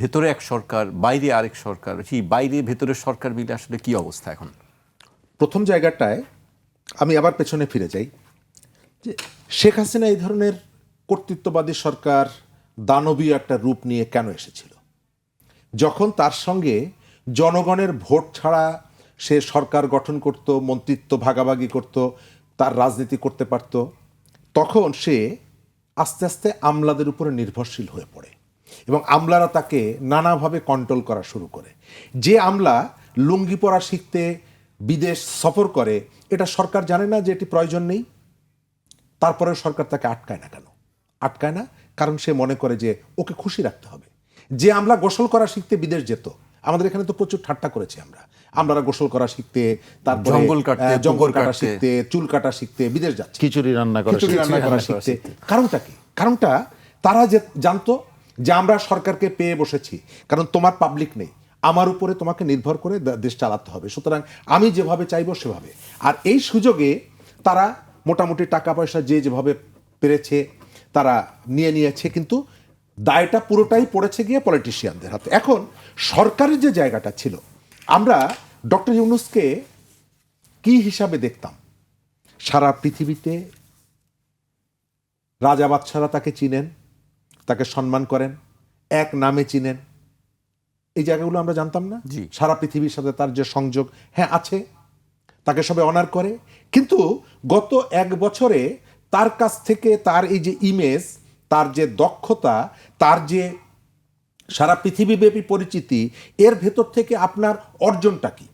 ভেতরে এক সরকার, বাইরে আরেক সরকার, সেই বাইরে ভেতরের সরকার মিলে আসলে কি অবস্থা এখন? প্রথম জায়গাটায় আমি আবার পেছনে ফিরে যাই যে শেখ হাসিনা এই ধরনের কর্তৃত্ববাদী সরকার দানবীয় একটা রূপ নিয়ে কেন এসেছিল? যখন তার সঙ্গে জনগণের ভোট ছাড়া সে সরকার গঠন করত, মন্ত্রিত্ব ভাগাভাগি করত, তার রাজনীতি করতে পারত, তখন সে আস্তে আস্তে আমলাদের উপরে নির্ভরশীল হয়ে পড়ে। এবং আমলারা তাকে নানাভাবে কন্ট্রোল করা শুরু করে। যে আমলা লুঙ্গি পরা শিখতে বিদেশ সফর করে এটা সরকার জানে না যে এটি প্রয়োজন নেই। তারপরে সরকার তাকে আটকায় না কেন? আটকায় না কারণ সে মনে করে যে ওকে খুশি রাখতে হবে। যে আমরা গোসল করা শিখতে বিদেশ যেত আমাদের এখানে তো প্রচুর ঠাট্টা করেছি আমরা। আমরা গোসল করা শিখতে তারপরে জঙ্গল কাটতে, জঙ্গল কাটা শিখতে চুল কাটা শিখতে বিদেশ যাচ্ছে। খিচুড়ি রান্না করে খিচুড়ি রান্না করা শিখতে। কারণটা কি? কারণটা তারা যে জানতো যে আমরা সরকারকে পেয়ে বসেছি, কারণ তোমার পাবলিক নেই। আমার উপরে তোমাকে নির্ভর করে দেশ চালাতে হবে। সুতরাং আমি যেভাবে চাইব সেভাবে। আর এই সুযোগে তারা মোটামুটি টাকা পয়সা যে যেভাবে পেরেছে, তারা নিয়ে নিয়েছে, কিন্তু দায়টা পুরোটাই পড়েছে গিয়ে পলিটিশিয়ানদের হাতে। এখন সরকারের যে জায়গাটা ছিল, আমরা ডক্টর ইউনুসকে কি হিসাবে দেখতাম? সারা পৃথিবীতে রাজা বাদশারা তাকে চিনেন তাকে সম্মান করেন এক নামে চিনেন। এই জায়গাগুলো আমরা জানতাম না। সারা পৃথিবীর সাথে তার যে সংযোগ হ্যাঁ আছে। তাকে সবাই অনার করে। কিন্তু গত এক বছরে তার কাছ থেকে তার এই যে ইমেজ তার যে দক্ষতা তার যে সারা পৃথিবীব্যাপী পরিচিতি এর ভেতর থেকে আপনার অর্জনটা কি?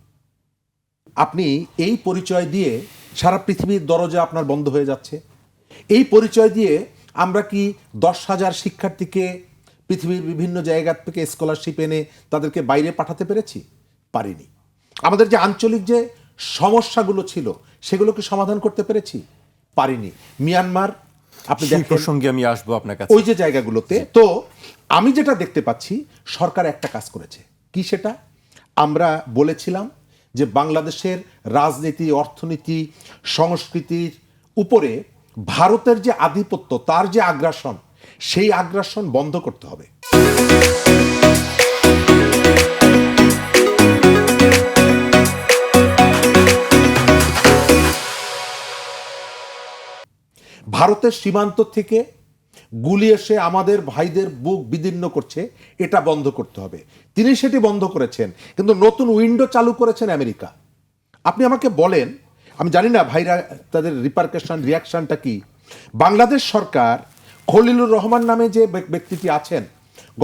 আপনি এই পরিচয় দিয়ে সারা পৃথিবীর দরজা আপনার বন্ধ হয়ে যাচ্ছে। এই পরিচয় দিয়ে আমরা কি দশ হাজার শিক্ষার্থীকে পৃথিবীর বিভিন্ন জায়গা থেকে স্কলারশিপ এনে তাদেরকে বাইরে পাঠাতে পেরেছি? পারিনি। আমাদের যে আঞ্চলিক যে সমস্যাগুলো ছিল সেগুলোকে সমাধান করতে পেরেছি? পারিনি। মিয়ানমার আপনি প্রসঙ্গে আমি আসব আপনার কাছে। ওই যে জায়গাগুলোতে তো আমি যেটা দেখতে পাচ্ছি সরকার একটা কাজ করেছে। কি সেটা? আমরা বলেছিলাম যে বাংলাদেশের রাজনীতি অর্থনীতি সংস্কৃতির উপরে ভারতের যে আধিপত্য, তার যে আগ্রাসন, সেই আগ্রাসন বন্ধ করতে হবে। ভারতের সীমান্ত থেকে গুলি এসে আমাদের ভাইদের বুক বিদীর্ণ করছে, এটা বন্ধ করতে হবে। তিনি সেটি বন্ধ করেছেন, কিন্তু নতুন উইন্ডো চালু করেছেন আমেরিকা। আপনি আমাকে বলেন আমি জানি না ভাইরা, তাদের রিপারকেশন রিয়াকশনটা কি? বাংলাদেশ সরকার খলিলুর রহমান নামে যে ব্যক্তিটি আছেন,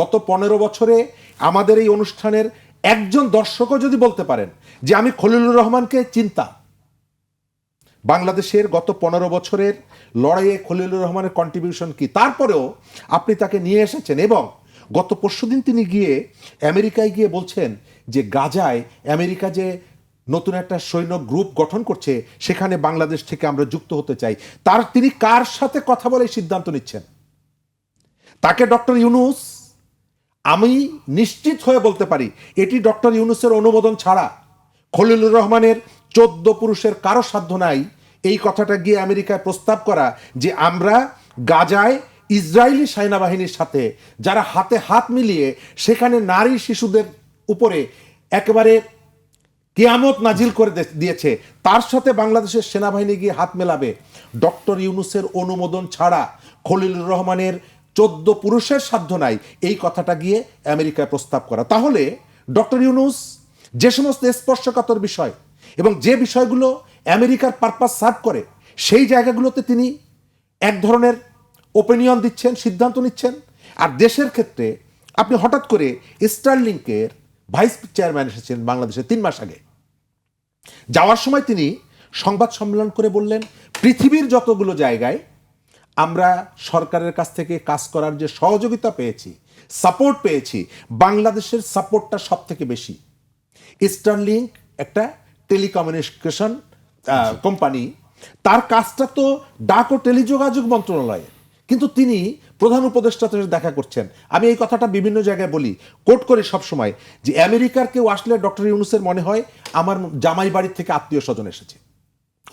গত পনেরো বছরে আমাদের এই অনুষ্ঠানের একজন দর্শকও যদি বলতে পারেন যে আমি খলিলুর রহমানকে চিন্তা বাংলাদেশের গত পনেরো বছরের লড়াইয়ে খলিলুর রহমানের কন্ট্রিবিউশন কি? তারপরেও আপনি তাকে নিয়ে এসেছেন এবং গত পরশুদিন তিনি গিয়ে আমেরিকায় গিয়ে বলছেন যে গাজায় আমেরিকা যে নতুন একটা সৈন্য গ্রুপ গঠন করছে, সেখানে বাংলাদেশ থেকে আমরা যুক্ত হতে চাই। তার তিনি কার সাথে কথা বলে সিদ্ধান্ত নিচ্ছেন? তাকে ডক্টর ইউনুস, আমি নিশ্চিত হয়ে বলতে পারি, এটি ডক্টর ইউনুসের অনুমোদন ছাড়া খলিলুর রহমানের চোদ্দ পুরুষের কারও সাধ্য নাই। এই কথাটা গিয়ে আমেরিকায় প্রস্তাব করা যে আমরা গাজায় ইসরায়েলি সেনাবাহিনীর সাথে, যারা হাতে হাত মিলিয়ে সেখানে নারী শিশুদের উপরে একেবারে কেয়ামত নাজিল করে দিয়েছে। তার সাথে বাংলাদেশের সেনাবাহিনী গিয়ে হাত মেলাবে। ডক্টর ইউনুসের অনুমোদন ছাড়া খলিলুর রহমানের চোদ্দ পুরুষের সাধ্য নাই এই কথাটা গিয়ে আমেরিকায় প্রস্তাব করা। তাহলে ডক্টর ইউনুস যে সমস্ত স্পর্শকাতর বিষয় এবং যে বিষয়গুলো আমেরিকার পারপাস সার্ভ করে, সেই জায়গাগুলোতে তিনি এক ধরনের ওপিনিয়ন দিচ্ছেন, সিদ্ধান্ত নিচ্ছেন। আর দেশের ক্ষেত্রে আপনি হঠাৎ করে স্টারলিংকের ভাইস চেয়ারম্যান এসেছেন বাংলাদেশে তিন মাস আগে। যাওয়ার সময় তিনি সংবাদ সম্মেলন করে বললেন, পৃথিবীর যতগুলো জায়গায় আমরা সরকারের কাছ থেকে কাজ করার যে সহযোগিতা পেয়েছি, সাপোর্ট পেয়েছি, বাংলাদেশের সাপোর্টটা সব থেকে বেশি। স্টারলিংক একটা টেলিকমিউনিকেশন কোম্পানি তার কাজটা তো ডাক ও টেলিযোগাযোগ মন্ত্রণালয়ে কিন্তু তিনি প্রধান উপদেষ্টার সাথে দেখা করছেন। আমি এই কথাটা বিভিন্ন জায়গায় বলি, কোট করি সবসময় যে আমেরিকার কেউ আসলে ডক্টর ইউনুসের মনে হয় আমার জামাই বাড়ির থেকে আত্মীয় স্বজন এসেছে।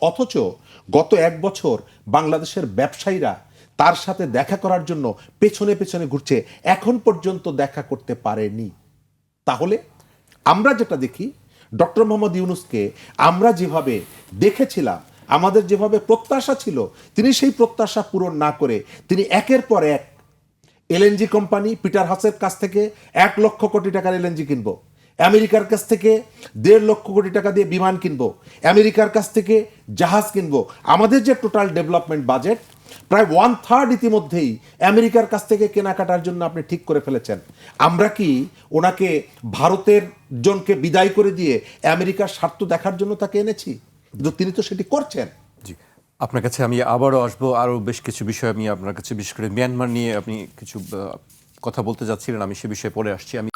অথচ গত এক বছর বাংলাদেশের ব্যবসায়ীরা তার সাথে দেখা করার জন্য পেছনে পেছনে ঘুরছে, এখন পর্যন্ত দেখা করতে পারেনি। তাহলে আমরা যেটা দেখি, ডক্টর মোহাম্মদ ইউনুসকে আমরা যেভাবে দেখেছিলাম আমাদের যেভাবে প্রত্যাশা ছিল, তিনি সেই প্রত্যাশা পূরণ না করে তিনি একের পর এক এলএনজি কোম্পানি পিটার হাসের কাছ থেকে এক লক্ষ কোটি টাকার এলএনজি কিনবো। আমেরিকার কাছ থেকে দেড় লক্ষ কোটি টাকা দিয়ে বিমান কিনবো। আমেরিকার কাছ থেকে জাহাজ কিনবো। আমাদের যে টোটাল ডেভেলপমেন্ট বাজেট প্রায় ওয়ান থার্ড ইতিমধ্যেই আমেরিকার কাছ থেকে কেনাকাটার জন্য আপনি ঠিক করে ফেলেছেন। আমরা কি ওনাকে ভারতের জনকে বিদায় করে দিয়ে আমেরিকার স্বার্থ দেখার জন্য তাকে এনেছি? কিন্তু তিনি তো সেটি করছেন। জি, আপনার কাছে আমি আবারও আসব। আরও বেশ কিছু বিষয় আমি আপনার কাছে, বিশেষ করে মিয়ানমার নিয়ে আপনি কিছু কথা বলতে যাচ্ছিলেন, আমি সে বিষয়ে পরে আসছি। আমি